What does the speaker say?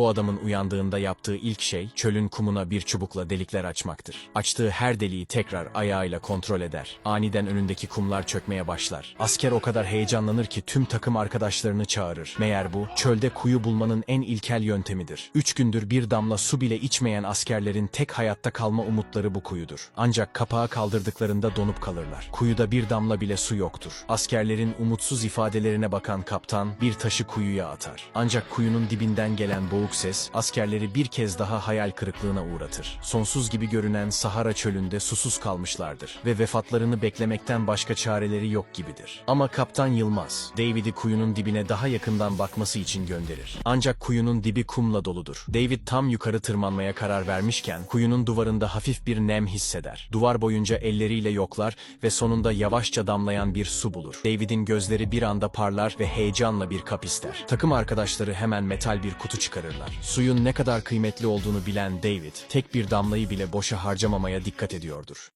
Bu adamın uyandığında yaptığı ilk şey çölün kumuna bir çubukla delikler açmaktır. Açtığı her deliği tekrar ayağıyla kontrol eder. Aniden önündeki kumlar çökmeye başlar. Asker o kadar heyecanlanır ki tüm takım arkadaşlarını çağırır. Meğer bu çölde kuyu bulmanın en ilkel yöntemidir. Üç gündür bir damla su bile içmeyen askerlerin tek hayatta kalma umutları bu kuyudur. Ancak kapağı kaldırdıklarında donup kalırlar. Kuyuda bir damla bile su yoktur. Askerlerin umutsuz ifadelerine bakan kaptan bir taşı kuyuya atar. Ancak kuyunun dibinden gelen boğuk ses askerleri bir kez daha hayal kırıklığına uğratır. Sonsuz gibi görünen Sahara çölünde susuz kalmışlardır ve vefatlarını beklemekten başka çareleri yok gibidir. Ama kaptan Yılmaz, David'i kuyunun dibine daha yakından bakması için gönderir. Ancak kuyunun dibi kumla doludur. David tam yukarı tırmanmaya karar vermişken kuyunun duvarında hafif bir nem hisseder. Duvar boyunca elleriyle yoklar ve sonunda yavaşça damlayan bir su bulur. David'in gözleri bir anda parlar ve heyecanla bir kap ister. Takım arkadaşları hemen metal bir kutu çıkarırlar. Suyun ne kadar kıymetli olduğunu bilen David, tek bir damlayı bile boşa harcamamaya dikkat ediyordur.